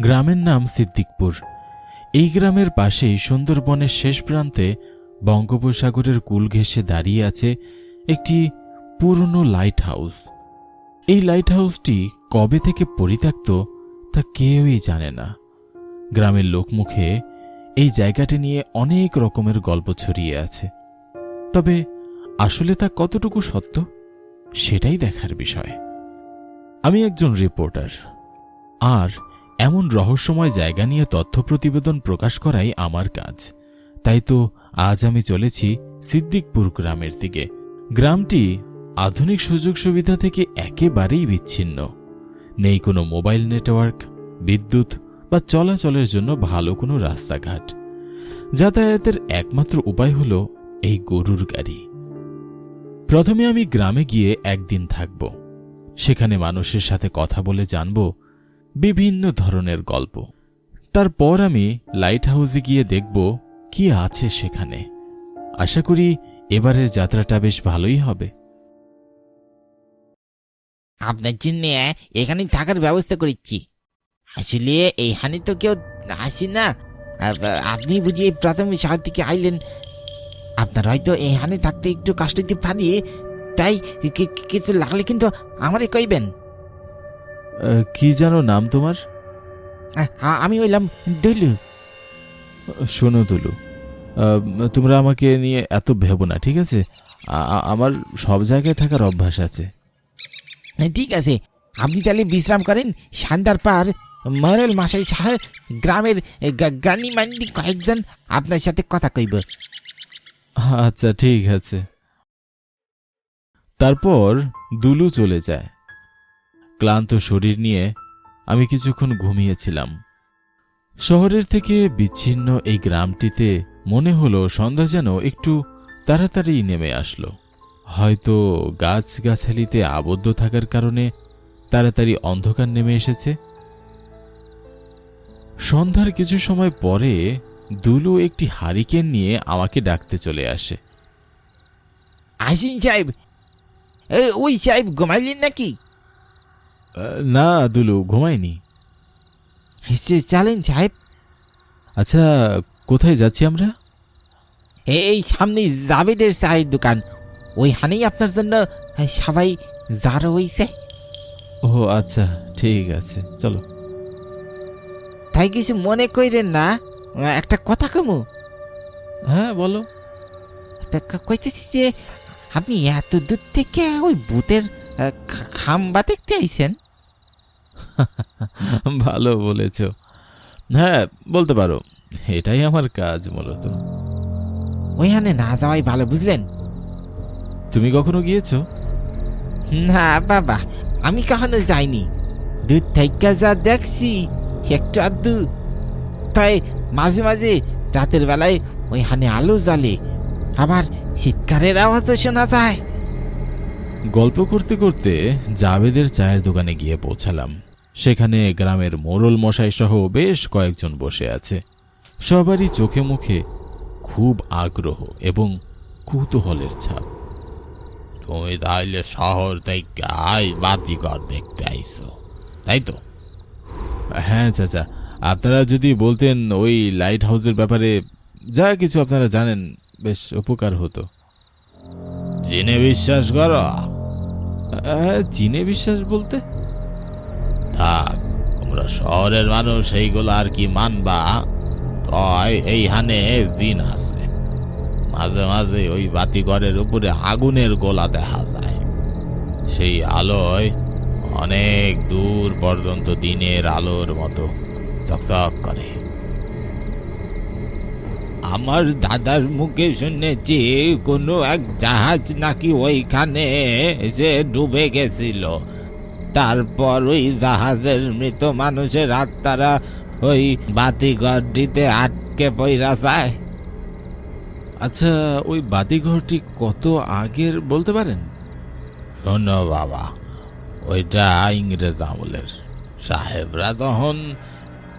গ্রামের নাম সিদ্দিকপুর। এই গ্রামের পাশেই সুন্দরবনের শেষ প্রান্তে বঙ্গোপসাগরের কুল ঘেঁষে দাঁড়িয়ে আছে একটি পুরনো লাইট হাউস এই লাইট হাউসটি কবে থেকে পরিত্যক্ত তা কেউই জানে না। গ্রামের লোকমুখে এই জায়গাটি নিয়ে অনেক রকমের গল্প ছড়িয়ে আছে। তবে আসলে তা কতটুকু সত্য, সেটাই দেখার বিষয়। আমি একজন রিপোর্টার আর এমন রহস্যময় জায়গা নিয়ে তথ্য প্রতিবেদন প্রকাশ করাই আমার কাজ। তাই তো আজ আমি চলেছি সিদ্দিকপুর গ্রামের দিকে। গ্রামটি আধুনিক সুযোগ সুবিধা থেকে একেবারেই বিচ্ছিন্ন। নেই কোনো মোবাইল নেটওয়ার্ক, বিদ্যুৎ বা চলাচলের জন্য ভালো কোনো রাস্তাঘাট। যাতায়াতের একমাত্র উপায় হল এই গরুর গাড়ি। প্রথমে আমি গ্রামে গিয়ে একদিন থাকব। সেখানে মানুষের সাথে কথা বলে জানব বিভিন্ন ধরনের গল্প। তারপর আমি লাইট হাউসে গিয়ে দেখব কি আছে সেখানে। আশা করি এবারের যাত্রাটা বেশ ভালোই হবে। আপনার জন্য এখানে থাকার ব্যবস্থা করেছি। আসলে এইখানে তো কেউ আসি না। আপনি বুঝি এই প্রথম শহর থেকে আইলেন। আপনার হয়তো এইখানে থাকতে একটু কষ্ট দিতে পারি। তাই কিছু লাগলে কিন্তু আমারে কইবেন। কি জানো নাম তোমার? আমি হইলাম দলু। শোনো দুলু তোমরা আমাকে নিয়ে এত ভেবো না ঠিক আছে? আমার সব জায়গায় থাকার অভ্যাস আছে। ঠিক আছে। আপনি তাহলে বিশ্রাম করেন সান্দার পার মরল মাসাই সাহ গ্রামের গা- গানি মান্ডি কয়েকজন আপনার সাথে কথা কইব। আচ্ছা ঠিক আছে। তারপর দুলু চলে যায়। ক্লান্ত শরীর নিয়ে আমি কিছুক্ষণ ঘুমিয়েছিলাম। শহরের থেকে বিচ্ছিন্ন এই গ্রামটিতে মনে হলো সন্ধ্যা যেন একটু তাড়াতাড়ি নেমে আসলো। হয়তো গাছগাছালিতে আবদ্ধ থাকার কারণে তাড়াতাড়ি অন্ধকার নেমে এসেছে। সন্ধ্যার কিছু সময় পরে দুলু একটি হারিকেন নিয়ে আমাকে ডাকতে চলে আসে। আসিন সাহেব ওই সাহেব ঘুমাইলেন নাকি? না দুলু ঘুমাইনি। চালেন সাহেব। আচ্ছা কোথায় যাচ্ছি আমরা? এই সামনে জাবেদের চায়ের দোকান। ওইখানেই আপনার জন্য সবাই যার হইছে। ও আচ্ছা ঠিক আছে চলো। তাই কিছু মনে কইরেন না একটা কথা কমু। হ্যাঁ বলো। কইতেছি যে আপনি এত দূর থেকে ওই ভূতের খাম্বা দেখতে আইছেন? ভালো বলেছ। হ্যাঁ বলতে পারো এটাই আমার কাজ মূলত। ওইখানে না যাওয়াই ভালো বুঝলেন? তুমি কখনো গিয়েছো? না বাবা আমি কখনো যাইনি। দূর থেকে যা দেখছি একটু আধটু তাই মাঝে মাঝে রাতের বেলায় ওইখানে আলো জ্বালে আবার চিৎকারের আওয়াজও শোনা যায়। গল্প করতে করতে জাবেদের চায়ের দোকানে গিয়ে পৌঁছালাম। সেখানে গ্রামের মোরল মশাই সহ বেশ কয়েকজন বসে আছে। সবারই চোখে মুখে খুব আগ্রহ এবং কৌতূহলের ছাপ। তুমি তাহলে শহর থেকে আই বাতিঘর দেখতে আইছো তাই তো? হ্যাঁ চাচা। আপনারা যদি বলতেন ওই লাইট হাউসের ব্যাপারে যা কিছু আপনারা জানেন বেশ উপকার হতো। জিনে বিশ্বাস করো। চীনে বিশ্বাস বলতে? থাক, তোমরা শহরের মানুষ, এইগুলো আর কি মানবা? তয় এইখানে জিন আছে। মাঝে মাঝে ওই বাতিঘরের উপরে আগুনের গোলা দেখা যায়। সেই আলোয় অনেক দূর পর্যন্ত দিনের আলোর মতো চকচক করে। আমার দাদার মুখে শুনেছি কোনো এক জাহাজ নাকি ওইখানে এসে ডুবে গেছিল। তারপর ওই জাহাজের মৃত মানুষের আত্মারা ওই বাতিঘরটিতে আটকে পইরা যায়। আচ্ছা ওই বাতিঘরটি কত আগের বলতে পারেন? শোনো বাবা ওইটা ইংরেজ আমলের। সাহেবরা তখন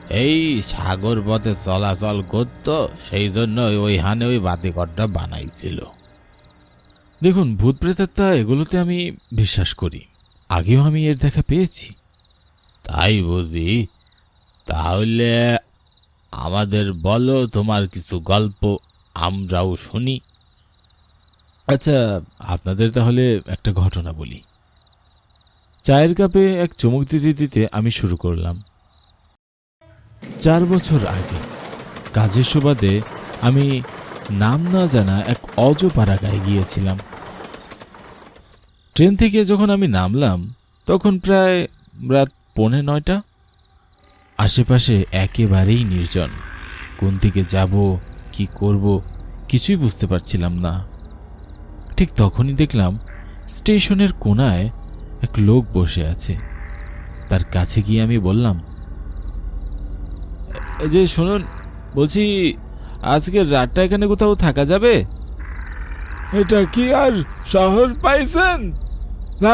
এই সাগর পথে চলাচল করত সেই জন্য ওইখানে ওই বাতিঘরটা বানাইছিল। দেখুন ভূত প্রেতাত্মা এগুলোতে আমি বিশ্বাস করি। আগেও আমি এর দেখা পেয়েছি। তাই বুঝি? তাহলে আমাদের বলো তোমার কিছু গল্প আমরাও শুনি। আচ্ছা আপনাদের তাহলে একটা ঘটনা বলি। চায়ের কাপে এক চমক দিতে দিতে আমি শুরু করলাম। চার বছর আগে কাজের সুবাদে আমি নাম না জানা এক অজপাড়া গায়ে গিয়েছিলাম। ট্রেন থেকে যখন আমি নামলাম, তখন প্রায় রাত পৌনে নয়টা। আশেপাশে একেবারেই নির্জন। কোন দিকে যাব, কি করব, কিছুই বুঝতে পারছিলাম না। ঠিক তখনই দেখলাম স্টেশনের কোনায় এক লোক বসে আছে। তার কাছে গিয়ে আমি বললাম যে শুনুন, বলছি আজকের রাতটা এখানে কোথাও থাকা যাবে? এটা কি আর শহর পাইছেন?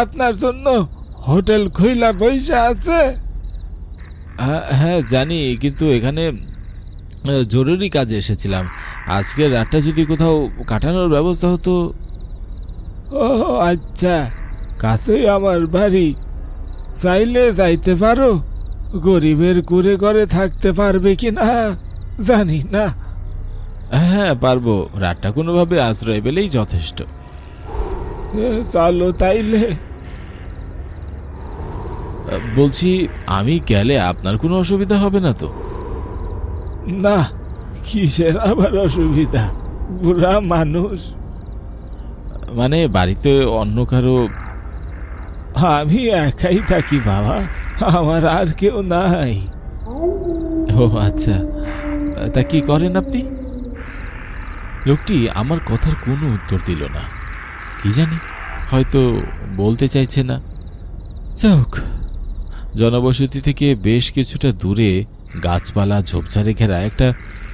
আপনার জন্য হোটেল খুইলা বইসা আছে? হ্যাঁ, হ্যাঁ জানি কিন্তু এখানে জরুরি কাজে এসেছিলাম। আজকের রাতটা যদি কোথাও কাটানোর ব্যবস্থা হতো। ও আচ্ছা কাছেই আমার বাড়ি। চাইলে যাইতে পারো? গরিবের কুড়ে ঘরে থাকতে পারবে কি না? জানি না। হ্যাঁ পারব। রাতটা কোনোভাবে আশ্রয় পেলেই যথেষ্ট। চলো তাইলে। বলছি আমি গেলে আপনার কোনো অসুবিধা হবে না তো? না কিসের আবার অসুবিধা? বুড়া মানুষ। মানে বাড়িতে অন্য কারও? আমি একাই থাকি বাবা আমার আর কেউ নাই। ও আচ্ছা। তা কি করেন আপনি? লোকটি আমার কথার কোনো উত্তর দিল না। কি জানি, হয়তো বলতে চাইছে না। যাক জনবসতি থেকে বেশ কিছুটা দূরে গাছপালা ঝোপঝাড়ে ঘেরা একটা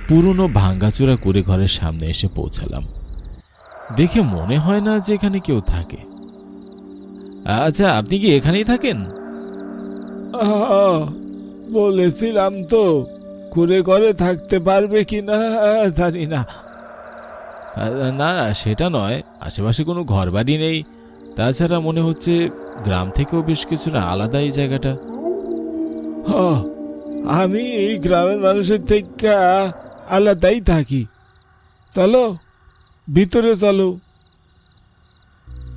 পুরনো ভাঙ্গাচোরা করে ঘরের সামনে এসে পৌঁছালাম। দেখে মনে হয় না যে এখানে কেউ থাকে। আচ্ছা আপনি কি এখানেই থাকেন? বলেছিলাম তো কুড়ে ঘরে থাকতে পারবে কি না জানি না। না না সেটা নয়। আশেপাশে কোনো ঘর বাড়ি নেই। তাছাড়া মনে হচ্ছে গ্রাম থেকেও বেশ কিছুটা আলাদা এই জায়গাটা। আমি এই গ্রামের মানুষের থেকে আলাদাই থাকি। চলো ভিতরে চলো।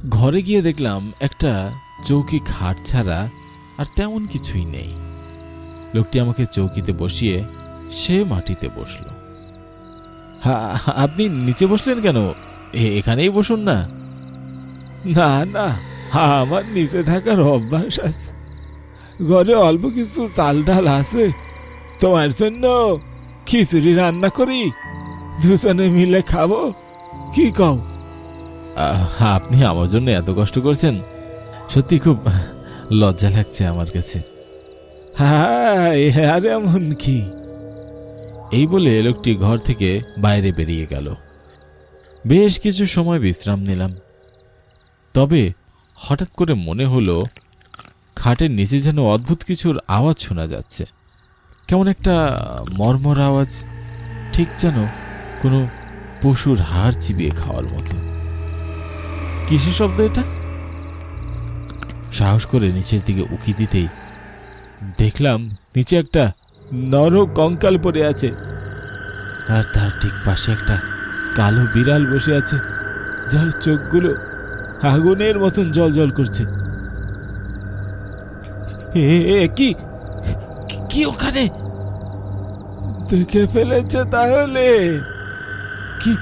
ঘরে গিয়ে দেখলাম একটা চৌকি খাট ছাড়া আর তেমন কিছুই নেই। লোকটি আমাকে চৌকিতে বসিয়ে সে মাটিতে বসল। আপনি নিচে বসলেন কেন? এ- এখানেই বসুন না। না না আমার নিচে থাকার অভ্যাস আছে। ঘরে অল্প কিছু চাল ডাল আছে। তোমার জন্য খিচুড়ি রান্না করি। দুজনে মিলে খাব। কি কও? আপনি আমার জন্য এত কষ্ট করছেন। সত্যি খুব লজ্জা লাগছে আমার কাছে। হ্যাঁ আর এমন কি? এই বলে লোকটি ঘর থেকে বাইরে বেরিয়ে গেল। বেশ কিছু সময় বিশ্রাম নিলাম। তবে হঠাৎ করে মনে হলো, খাটের নিচে যেন অদ্ভুত কিছুর আওয়াজ শোনা যাচ্ছে। কেমন একটা মর্মর আওয়াজ, ঠিক যেন কোনো পশুর হাড় চিবিয়ে খাওয়ার মতো। কিসের শব্দ এটা? সাহস করে নিচের দিকে উকি দিতেই দেখলাম নিচে একটা নর কঙ্কাল পড়ে আছে। আর তার ঠিক পাশে একটা কালো বিড়াল বসে আছে, যার চোখগুলো আগুনের মতন জল জল করছে কি? কি- ওখানে? দেখে ফেলেছে তাহলে। কি-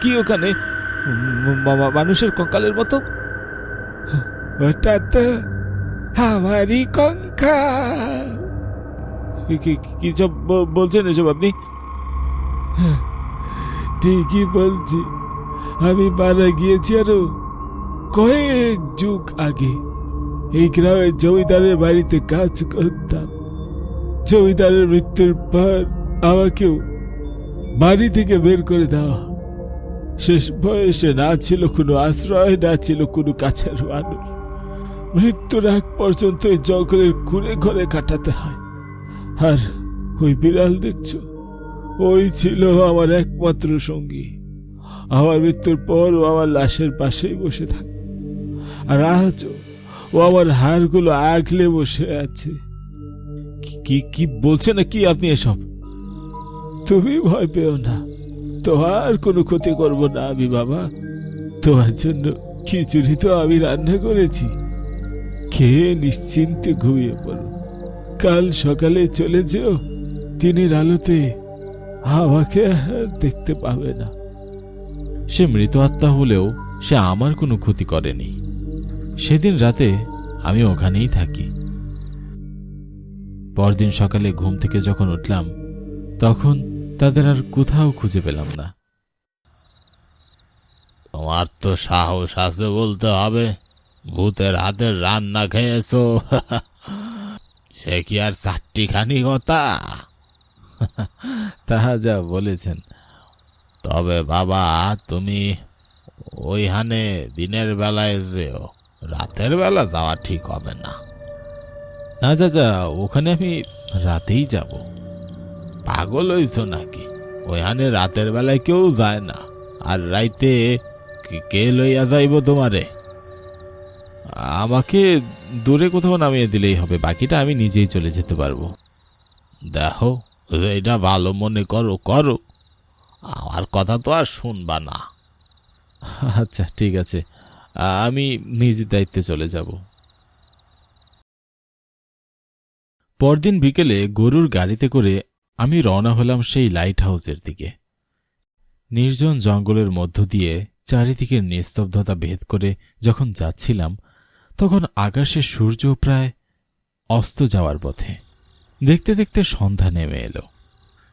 কি ওখানে? মানুষের কঙ্কালের মতো? ওটা তো আমারই কঙ্কাল। কি- সব বলছেন এসব আপনি? ঠিকই বলছি। আমি মারা গিয়েছি আরও কয়েক যুগ আগে। এই গ্রামের জমিদারের বাড়িতে কাজ করতাম। জমিদারের মৃত্যুর পর আমাকেও বাড়ি থেকে বের করে দেওয়া। শেষ বয়সে না ছিল কোনো আশ্রয়, না ছিল কোনো কাছের মানুষ। মৃত্যুর আগ পর্যন্ত এই জঙ্গলের ঘুরে ঘরে কাটাতে হয়। আর ওই বিড়াল দেখছ? ওই ছিল আমার একমাত্র সঙ্গী। আমার মৃত্যুর পর ও আমার লাশের পাশেই বসে থাকে। আর আজও ও আমার হাড়গুলো আগলে বসে আছে। কি- কি বলছে না কি আপনি এসব? তুমি ভয় পেও না। তোমার কোনো ক্ষতি করব না আমি, বাবা। তোমার জন্য খিচুড়ি তো আমি রান্না করেছি। খেয়ে নিশ্চিন্তে ঘুমিয়ে পড়ো। কাল সকালে চলে যেও দিনের আলোতে আমাকে আর দেখতে পাবে না। সে মৃত আত্মা হলেও সে আমার কোনো ক্ষতি করেনি। সেদিন রাতে আমি ওখানেই থাকি। পরদিন সকালে ঘুম থেকে যখন উঠলাম তখন তাদের আর কোথাও খুঁজে পেলাম না। তোমার তো সাহস আছে বলতে হবে ভূতের হাতের রান্না খেয়েছো। সে কি আর চারটি খানি কথা? তাহা যা বলেছেন। তবে বাবা তুমি ওইখানে দিনের বেলায় যেও রাতের বেলা যাওয়া ঠিক হবে না। না যা ওখানে আমি রাতেই যাব। পাগল হইছ নাকি? ওইখানে রাতের বেলায় কেউ যায় না আর রাইতে কে লইয়া যাইব তোমারে? আমাকে দূরে কোথাও নামিয়ে দিলেই হবে, বাকিটা আমি নিজেই চলে যেতে পারব। দেখো এটা ভালো মনে করো করো। আমার কথা তো আর শুনবা না। আচ্ছা ঠিক আছে। আমি নিজের দায়িত্বে চলে যাব। পরদিন বিকেলে গরুর গাড়িতে করে আমি রওনা হলাম সেই লাইট হাউসের দিকে। নির্জন জঙ্গলের মধ্য দিয়ে চারিদিকের নিস্তব্ধতা ভেদ করে যখন যাচ্ছিলাম তখন আকাশে সূর্য প্রায় অস্ত যাওয়ার পথে দেখতে দেখতে সন্ধ্যা নেমে এলো।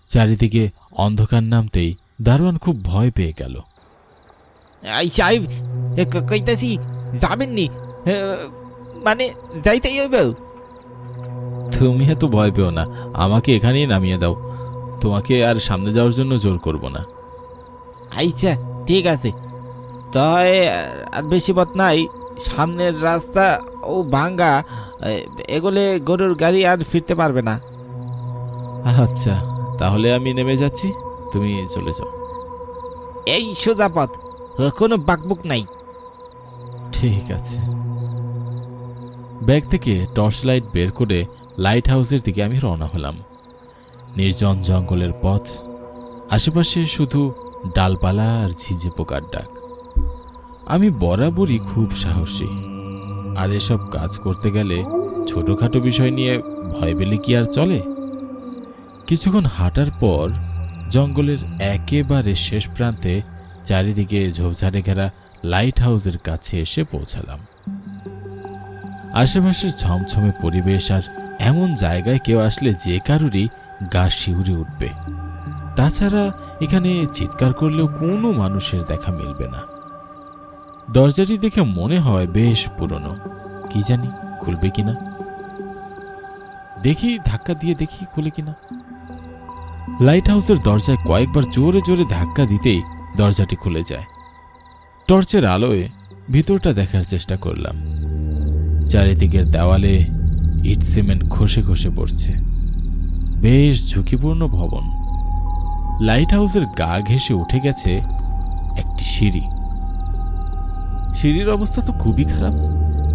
চারিদিকে অন্ধকার নামতেই দারোয়ান খুব ভয় পেয়ে গেল। এই সাহেব এ কইতাছি যাবেন নি এ, মানে যাইতেই হইব। তুমি এত ভয় পেও না আমাকে এখানেই নামিয়ে দাও। তোমাকে আর সামনে যাওয়ার জন্য জোর করব না। আচ্ছা ঠিক আছে। তাই আর বেশি পথ নাই। সামনের রাস্তা ও ভাঙ্গা এগোলে গরুর গাড়ি আর ফিরতে পারবে না। আচ্ছা তাহলে আমি নেমে যাচ্ছি তুমি চলে যাও। এই সোজা পথ কোনো বাকবুক নাই। ঠিক আছে। ব্যাগ থেকে টর্চ লাইট বের করে লাইট হাউসের দিকে আমি রওনা হলাম। নির্জন জঙ্গলের পথ আশেপাশে শুধু ডালপালা আর ঝিঝে পোকার ডাক। আমি বরাবরই খুব সাহসী। আর এসব কাজ করতে গেলে ছোটখাটো বিষয় নিয়ে ভয় পেলে কি আর চলে? কিছুক্ষণ হাঁটার পর জঙ্গলের একেবারে শেষ প্রান্তে চারিদিকে ঝোপঝাড়ে ঘেরা লাইট হাউসের কাছে এসে পৌঁছালাম। আশেপাশের ছমছমে পরিবেশ আর এমন জায়গায় কেউ আসলে যে কারুরই গা শিউরে উঠবে। তাছাড়া এখানে চিৎকার করলেও কোনো মানুষের দেখা মিলবে না। দরজাটি দেখে মনে হয় বেশ পুরনো। কি জানি, খুলবে কিনা? দেখি, ধাক্কা দিয়ে দেখি খুলে কিনা। লাইট হাউসের দরজায় কয়েকবার জোরে জোরে ধাক্কা দিতেই দরজাটি খুলে যায়। টর্চের আলোয় ভিতরটা দেখার চেষ্টা করলাম। চারিদিকের দেওয়ালে ইট সিমেন্ট খসে খসে পড়ছে। বেশ ঝুঁকিপূর্ণ ভবন। লাইট হাউসের গা ঘেঁষে উঠে গেছে একটি সিঁড়ি। সিঁড়ির অবস্থা তো খুবই খারাপ।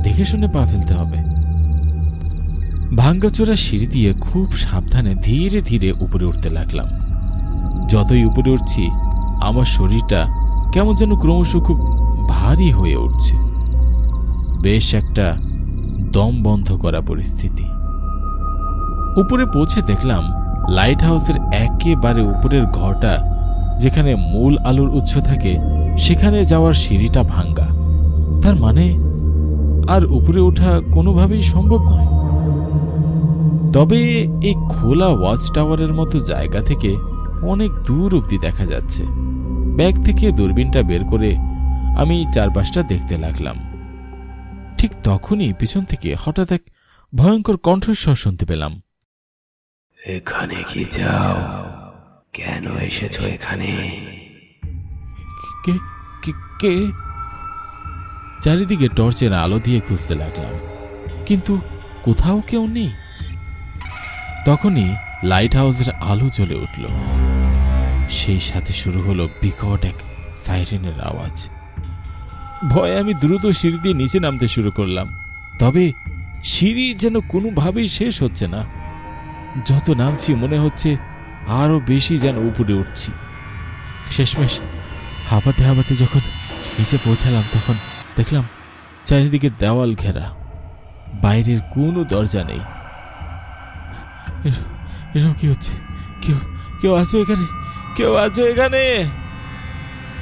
দেখে শুনে পা ফেলতে হবে। ভাঙ্গাচোরা সিঁড়ি দিয়ে খুব সাবধানে ধীরে ধীরে উপরে উঠতে লাগলাম। যতই উপরে উঠছি, আমার শরীরটা কেমন যেন ক্রমশ খুব ভারী হয়ে উঠছে। বেশ একটা দম বন্ধ করা পরিস্থিতি। উপরে পৌঁছে দেখলাম লাইট হাউসের একেবারে উপরের ঘরটা, যেখানে মূল আলোর উৎস থাকে, সেখানে যাওয়ার সিঁড়িটা ভাঙ্গা। তার মানে আর উপরে ওঠা কোনোভাবেই সম্ভব নয়। তবে এই খোলা ওয়াচ টাওয়ারের মতো জায়গা থেকে অনেক দূর অবধি দেখা যাচ্ছে। ব্যাগ থেকে দূরবীনটা বের করে আমি চারপাশটা দেখতে লাগলাম। ঠিক তখনই পিছন থেকে হঠাৎ এক ভয়ঙ্কর কণ্ঠস্বর শুনতে পেলাম। এখানে কি যাও কেন এসেছ এখানে? কে কে কে? চারিদিকে টর্চের আলো দিয়ে খুঁজতে লাগলাম। কিন্তু কোথাও কেউ নেই। তখনই লাইট হাউসের আলো জ্বলে উঠল। সেই সাথে শুরু হলো বিকট এক সাইরেনের আওয়াজ। ভয়ে আমি দ্রুত সিঁড়ি দিয়ে নিচে নামতে শুরু করলাম। তবে সিঁড়ি যেন কোনোভাবেই শেষ হচ্ছে না। যত নামছি মনে হচ্ছে আরও বেশি যেন উপরে উঠছি। শেষমেশ হাঁপাতে হাঁপাতে যখন নিচে পৌঁছালাম তখন দেখলাম চারিদিকে দেওয়াল ঘেরা। বাইরের কোনো দরজা নেই। এসব- এসব কি হচ্ছে? কেউ কেউ আছো এখানে? কেউ আছো এখানে?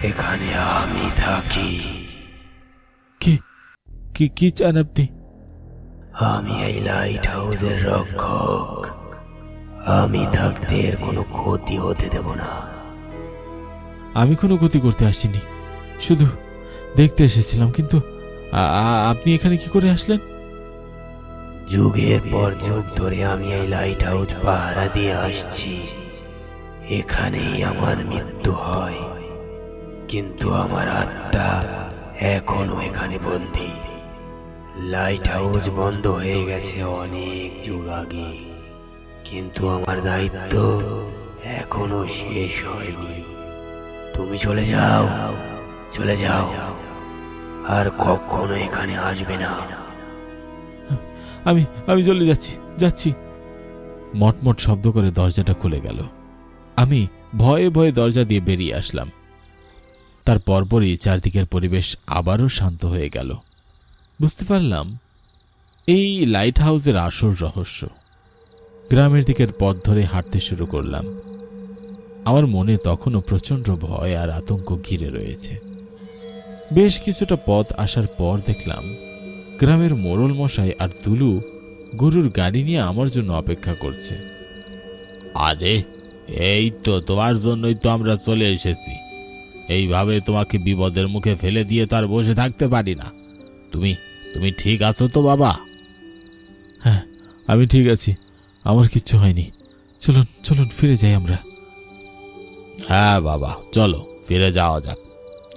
এখানে আমি থাকি। কে কি কি চান আপনি? আমি এই লাইট হাউসের রক্ষক। আমি থাকতে এর কোনো ক্ষতি হতে দেব না। আমি কোনো ক্ষতি করতে আসিনি। শুধু দেখতে এসেছিলাম, কিন্তু আপনি এখানে কি করে আসলেন? যুগের পর যুগ ধরে আমি এই লাইট হাউস পাহারা দিয়ে আসছি। এখানেই আমার মৃত্যু হয়। কিন্তু আমার আত্মা এখনও এখানে বন্দি। লাইট হাউস বন্ধ হয়ে গেছে অনেক যুগ আগে। কিন্তু আমার দায়িত্ব এখনও শেষ হয়নি। তুমি চলে যাও চলে যাও। আর কখনো এখানে আসবে না। আমি আমি চলে যাচ্ছি যাচ্ছি। মটমট শব্দ করে দরজাটা খুলে গেল। আমি ভয়ে ভয়ে দরজা দিয়ে বেরিয়ে আসলাম। তার পরপরই চারদিকের পরিবেশ আবারও শান্ত হয়ে গেল। বুঝতে পারলাম এই লাইট হাউসের আসল রহস্য। গ্রামের দিকের পথ ধরে হাঁটতে শুরু করলাম। আমার মনে তখনও প্রচণ্ড ভয় আর আতঙ্ক ঘিরে রয়েছে। বেশ কিছুটা পথ আসার পর দেখলাম গ্রামের মোড়ল মশাই আর দুলু গরুর গাড়ি নিয়ে আমার জন্য অপেক্ষা করছে। আরে এই তো তোমার জন্যই তো আমরা চলে এসেছি। এইভাবে তোমাকে বিপদের মুখে ফেলে দিয়ে তার বসে থাকতে পারি না। তুমি তুমি ঠিক আছো তো বাবা? হ্যাঁ আমি ঠিক আছি। আমার কিচ্ছু হয়নি। চলুন চলুন ফিরে যাই আমরা। হ্যাঁ বাবা চলো ফিরে যাওয়া যাক।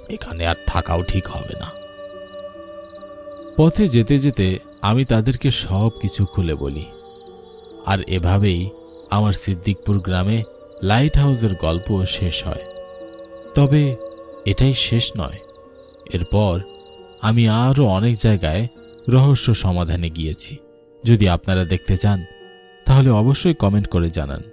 এখানে আর থাকাও ঠিক হবে না। পথে যেতে যেতে আমি তাদেরকে সব কিছু খুলে বলি। আর এভাবেই আমার সিদ্দিকপুর গ্রামে লাইট হাউসের গল্প শেষ হয়। তবে এটাই শেষ নয়। এরপর আমি আরও অনেক জায়গায় রহস্য সমাধানে গিয়েছি। যদি আপনারা দেখতে চান, তাহলে অবশ্যই কমেন্ট করে জানান।